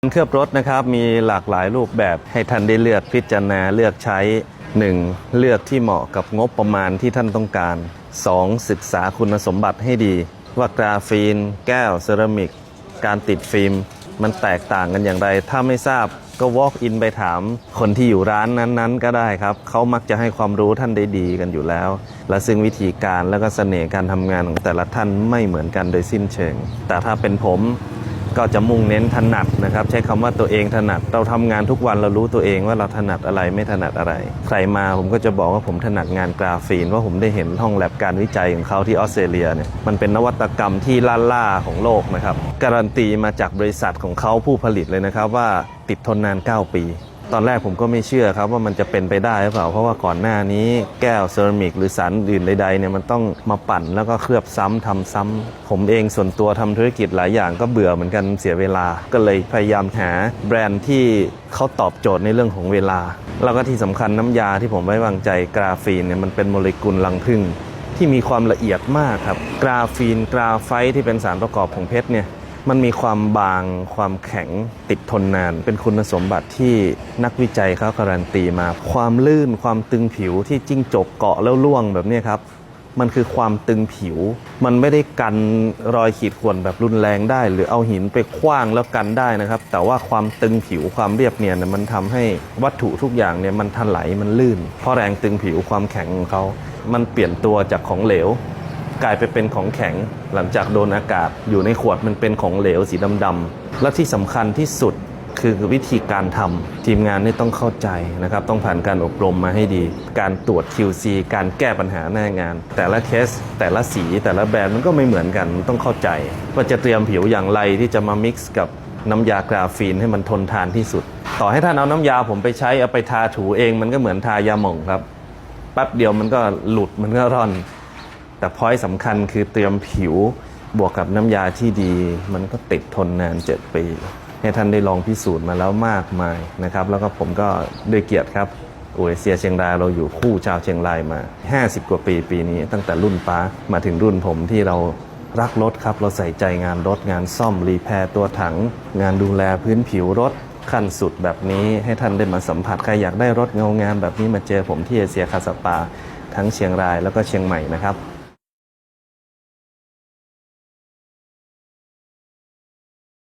เคลือบรถนะครับมีหลากหลายรูปแบบให้ท่านได้เลือกพิจารณาเลือกใช้ 1. เลือกที่เหมาะกับงบประมาณที่ท่านต้องการ 2. ศึกษาคุณสมบัติให้ดี ว่ากราฟีน แก้วเซรามิก การติดฟิล์ม มันแตกต่างกันอย่างไร ถ้าไม่ทราบก็ walk in ไปถาม คนที่อยู่ร้านนั้นๆ ก็ได้ครับ เขามักจะให้ความรู้ท่านได้ดีกันอยู่แล้ว และซึ่งวิธีการและก็เสน่ห์การทำงานของแต่ละท่านไม่เหมือนกันโดยสิ้นเชิง แต่ถ้าเป็นผม ก็จะมุ่งเน้นถนัดนะครับ ใช้คำว่าตัวเองถนัด เราทำงานทุกวันเรารู้ตัวเองว่าเราถนัดอะไรไม่ถนัดอะไร ใครมาผมก็จะบอกว่าผมถนัดงานกราฟีนว่าผมได้เห็นห้องแลบการวิจัยของเขาที่ออสเตรเลียเนี่ยมันเป็นนวัตกรรมที่ล้าล่าของโลกนะครับ การันตีมาจากบริษัทของเขาผู้ผลิตเลยนะครับว่าติดทนนาน 9 ปี ตอนแรกผมก็ไม่เชื่อครับว่ามันจะเป็นไปได้หรือเปล่า เพราะว่าก่อนหน้านี้แก้วเซรามิกหรือสารอื่นใดๆเนี่ยมันต้องมาปั่นแล้วก็เคลือบซ้ำทำซ้ำผมเองส่วนตัวทำธุรกิจหลายอย่างก็เบื่อเหมือนกันเสียเวลา ก็เลยพยายามหาแบรนด์ที่เขาตอบโจทย์ในเรื่องของเวลา แล้วก็ที่สำคัญน้ำยาที่ผมไว้วางใจกราฟีนเนี่ยมันเป็นโมเลกุลรังผึ้งที่มีความละเอียดมากครับ กราฟีน กราไฟต์ที่เป็นสารประกอบของเพชรเนี่ย มันมีความบางความแข็งติดทนนาน เป็นคุณสมบัติที่นักวิจัยเขาการันตีมา ความลื่นความตึงผิวที่จิ้งจกเกาะแล้วล่วงแบบนี้ครับ มันคือความตึงผิว มันไม่ได้กันรอยขีดข่วนแบบรุนแรงได้ หรือเอาหินไปคว้างแล้วกันได้นะครับ แต่ว่าความตึงผิวความเรียบเนียนเนี่ยมันทำให้วัตถุทุกอย่างเนี่ยมันถลายมันลื่น เพราะแรงตึงผิวความแข็งของเขา มันเปลี่ยนตัวจากของเหลว กลายไปเป็นของแข็งหลังจากโดนอากาศ อยู่ในขวดมันเป็นของเหลวสีดำๆและที่สำคัญที่สุดคือวิธีการทำทีมงานนี่ต้องเข้าใจนะครับ ต้องผ่านการอบรมมาให้ดี การตรวจ QC การแก้ปัญหาหน้างาน แต่ละเคส แต่ละสีแต่ละแบรนด์มันก็ไม่เหมือนกันต้องเข้าใจ ว่าจะเตรียมผิวอย่างไรที่จะมา mix กับน้ำยากราฟีนให้มันทนทานที่สุด ต่อให้ท่านเอาน้ำยาผมไปใช้เอาไปทาถูเอง มันก็เหมือนทายาหม่องครับแป๊บเดียวมันก็หลุดมันก็ร่อน แต่พอยสำคัญคือเตรียมผิวบวกกับน้ำยาที่ดี มันก็ติดทนนาน 7 ปี ให้ท่านได้ลองพิสูจน์มาแล้วมากมายนะครับ แล้วก็ผมก็ด้วยเกียรติครับโอเอเชียเชียงรายเราอยู่คู่ชาวเชียงรายมา 50 กว่าปีปีนี้ ตั้งแต่รุ่นป้ามาถึงรุ่นผมที่เรารักรถครับ เราใส่ใจงานรถงานซ่อมรีแพร์ตัวถัง งานดูแลพื้นผิวรถขั้นสุดแบบนี้ให้ท่านได้มาสัมผัสใครอยากได้รถเงางามแบบนี้มาเจอผมที่เอเชียคาสปา ทั้งเชียงรายแล้วก็เชียงใหม่นะครับ